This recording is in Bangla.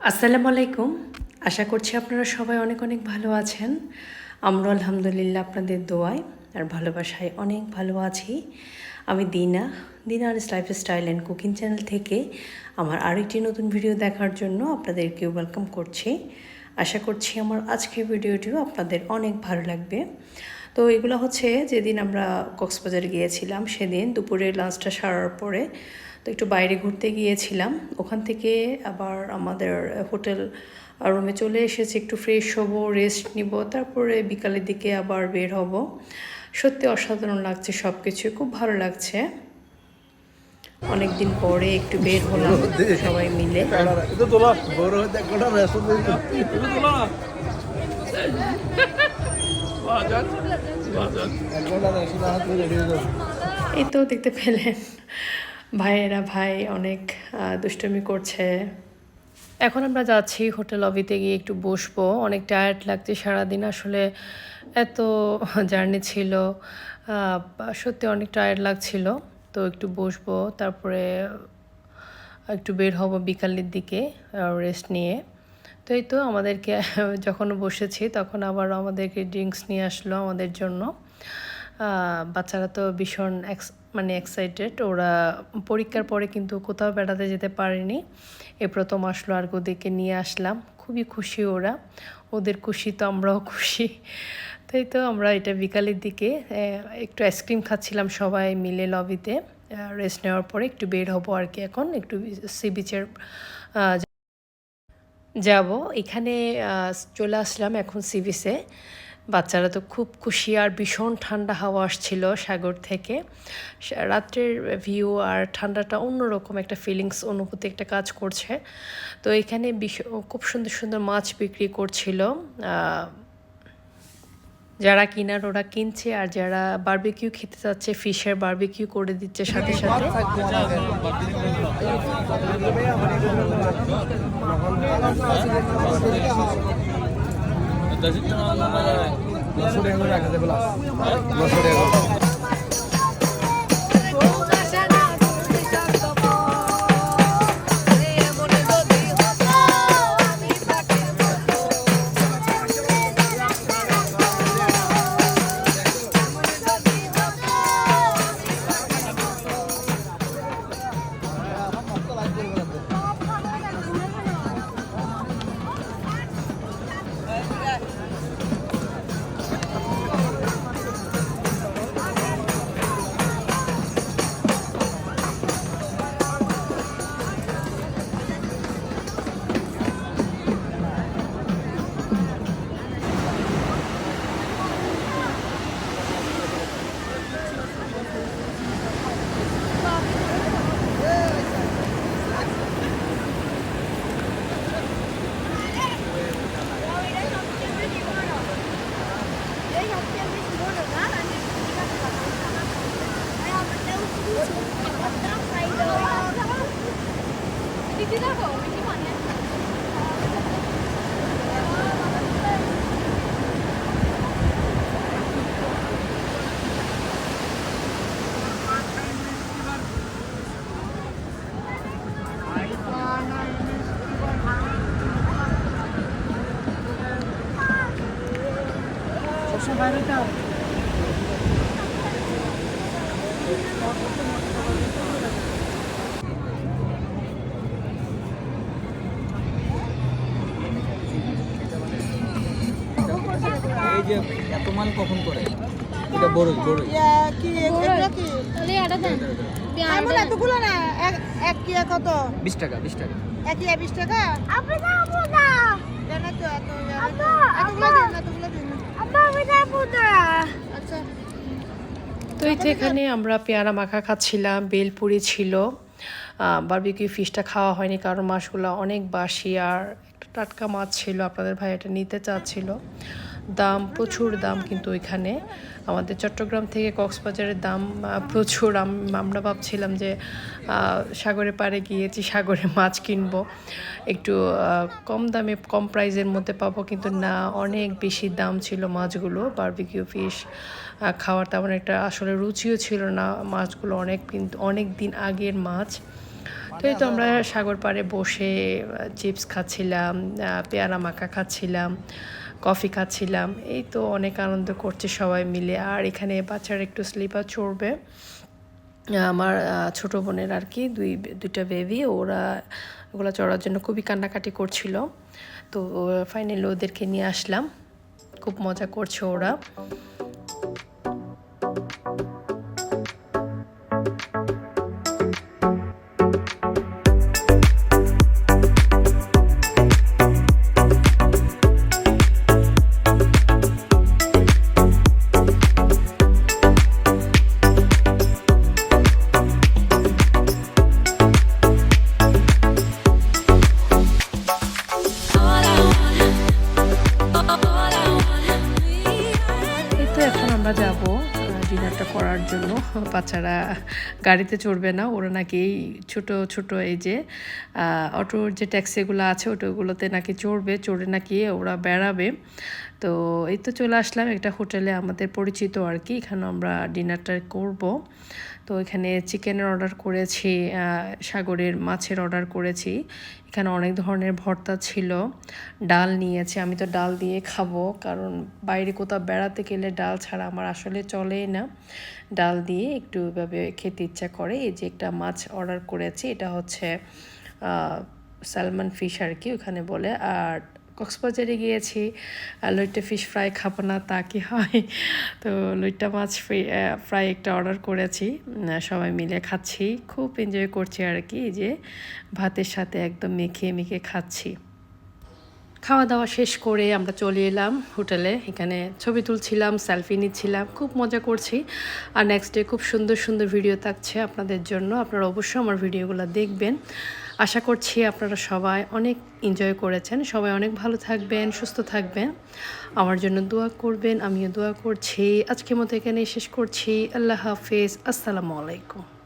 আসসালামু আলাইকুম। আশা করছি আপনারা সবাই অনেক অনেক ভালো আছেন। আমরা আলহামদুলিল্লাহ আপনাদের দোয়ায় আর ভালোবাসায় অনেক ভালো আছি। আমি দিনা দিনার lifestyle and cooking channel থেকে আমার আরেকটি নতুন ভিডিও দেখার জন্য আপনাদেরকে ওয়েলকাম করছি। আশা করছি আমার আজকের ভিডিওটিও আপনাদের অনেক ভালো লাগবে। তো এগুলো হচ্ছে যেদিন আমরা কক্সবাজারে গিয়েছিলাম, সেদিন দুপুরে লাঞ্চটা সারার পরে তো একটু বাইরে ঘুরতে গিয়েছিলাম। ওখান থেকে আবার আমাদের হোটেল রুমে চলে এসেছি। একটু ফ্রেশ হব রেস্ট নিব তারপরে বিকালের দিকে আবার বের হব। সত্যি অসাধারণ লাগছে সব কিছু খুব ভালো লাগছে। অনেকদিন পরে একটু বের হলাম সবাই মিলে। এই তো দেখতে পেলেন। ভাইয়েরা ভাই অনেক দুষ্টুমি করছে। এখন আমরা যাচ্ছি হোটেল লবিতে গিয়ে একটু বসবো। অনেক টায়ার্ড লাগছে সারাদিন, আসলে এত জার্নি ছিল। সত্যি অনেক টায়ার্ড লাগছিল। তো একটু বসবো, তারপরে একটু বের হব বিকালের দিকে রেস্ট নিয়ে। তো এই তো আমাদেরকে যখন বসেছি, তখন আবার আমাদেরকে ড্রিঙ্কস নিয়ে আসলো আমাদের জন্য। বাচ্চারা তো ভীষণ মানে এক্সাইটেড ওরা পরীক্ষার পরে কিন্তু কোথাও বেড়াতে যেতে পারেনি। এ প্রথম আসলো আর ওদেরকে নিয়ে আসলাম। খুবই খুশি ওরা। ওদের খুশি তো আমরাও খুশি। তাই তো আমরা এটা বিকালের দিকে একটু আইসক্রিম খাচ্ছিলাম সবাই মিলে লবিতে রেস্ট নেওয়ার পরে একটু বের হব আর কি এখন। একটু সি বিচের যাব। এখানে চলে আসলাম এখন সিবিসে বাচ্চারা তো খুব খুশি আর ভীষণ ঠান্ডা হাওয়া আসছিল সাগর থেকে। রাত্রের ভিউ আর ঠান্ডাটা অন্যরকম একটা ফিলিংস অনুভূতি একটা কাজ করছে। তো এখানে খুব সুন্দর সুন্দর মাছ বিক্রি করছিল। যারা কিনার ওরা কিনছে আর যারা বারবিকিউ খেতে চাচ্ছে ফিশের বারবিকিউ করে দিচ্ছে সাথে সাথে। নশো টাকা করে যাবে লাস্ট নশো টাকা এই যে এত মাল কখন করে? এটা বড় বড় ইয়া, কি কি? তাহলে এটা দেন। এমন এতগুলো না? এক এক কিয়া কত? বিশ টাকা বিশ টাকা। এক ইয়া বিশ টাকা? আপনি না দেন না তো এত ইয়া, আব্বা, এতগুলো আব্বা। দিন এতগুলো দিন আব্বা আমি যাব না আচ্ছা তো এই তো এখানে আমরা পেয়ারা মাখা খাচ্ছিলাম, বেলপুরি ছিল। বারবিকিউ ফিশটা খাওয়া হয়নি কারণ মাছগুলো অনেক বাসি আর টাটকা মাছ ছিল, আপনাদের ভাই এটা নিতে চাচ্ছিল। দাম, প্রচুর দাম কিন্তু ওইখানে আমাদের চট্টগ্রাম থেকে কক্সবাজারের দাম প্রচুর। আম- আমরা ভাবছিলাম যে সাগরে পাড়ে গিয়েছি, সাগরে মাছ কিনবো। একটু কম দামে, কম প্রাইজের মধ্যে পাবো, কিন্তু না, অনেক বেশি দাম ছিল মাছগুলো বারবিকিউ ফিশ খাওয়ার তেমন একটা আসলে রুচিও ছিল না। মাছগুলো অনেক কিন্তু, অনেক দিন আগের মাছ। তো এই তো আমরা সাগর পাড়ে বসে চিপস খাচ্ছিলাম পেয়ারা মাখা খাচ্ছিলাম। কফি খাচ্ছিলাম। এই তো অনেক আনন্দ করছে সবাই মিলে। আর এখানে বাচ্চারা একটু স্লিপার চড়বে। আমার ছোট বোনের আর কি, দুই, দুইটা বেবি ওরা, ওগুলো চড়ার জন্য খুবই কান্নাকাটি করছিল। তো ফাইনালি ওদেরকে নিয়ে আসলাম। খুব মজা করছে ওরা। আমরা যাব ডিনারটা করার জন্য। বাচ্চারা গাড়িতে চড়বে না, ওরা নাকি এই ছোটো ছোটো এই যে অটোর যে ট্যাক্সিগুলো আছে অটোগুলোতে নাকি চড়বে। চড়ে নাকি ওরা বেড়াবে। তো এই তো চলে আসলাম একটা হোটেলে আমাদের পরিচিত আর কি এখানে আমরা ডিনারটা করব। তো এখানে চিকেনের অর্ডার করেছি সাগরের মাছের অর্ডার করেছি। এখানে অনেক ধরনের ভর্তা ছিল ডাল নিয়েছি। আমি তো ডাল দিয়ে খাব কারণ বাইরে কোথাও বেড়াতে গেলে ডাল ছাড়া আমার আসলে চলেই না। ডাল দিয়ে একটু এভাবে খেতে ইচ্ছা করে। এই যে একটা মাছ অর্ডার করেছি এটা হচ্ছে আহ, সালমান ফিশ আর কি ওখানে বলে। আর কক্সবাজারে গিয়েছি আর লইট্টা ফিশ ফ্রাই খাব না, তা কি হয়? তো লইট্টা মাছ ফ্রাই একটা অর্ডার করেছি সবাই মিলে খাচ্ছি, খুব এনজয় করছি আর কি যে ভাতের সাথে একদম মেখে মেখে খাচ্ছি। খাওয়া দাওয়া শেষ করে আমরা চলে এলাম হোটেলে, এখানে ছবি তুলছিলাম সেলফি নিচ্ছিলাম, খুব মজা করছি। আর নেক্সট ডে খুব সুন্দর সুন্দর ভিডিও থাকছে আপনাদের জন্য, আপনারা অবশ্যই আমার ভিডিওগুলো দেখবেন। আশা করছি আপনারা সবাই অনেক এনজয় করেছেন। সবাই অনেক ভালো থাকবেন, সুস্থ থাকবেন। আমার জন্য দোয়া করবেন, আমিও দোয়া করছি। আজকের মতো এখানে শেষ করছি। আল্লাহ হাফেজ। আসসালামু আলাইকুম।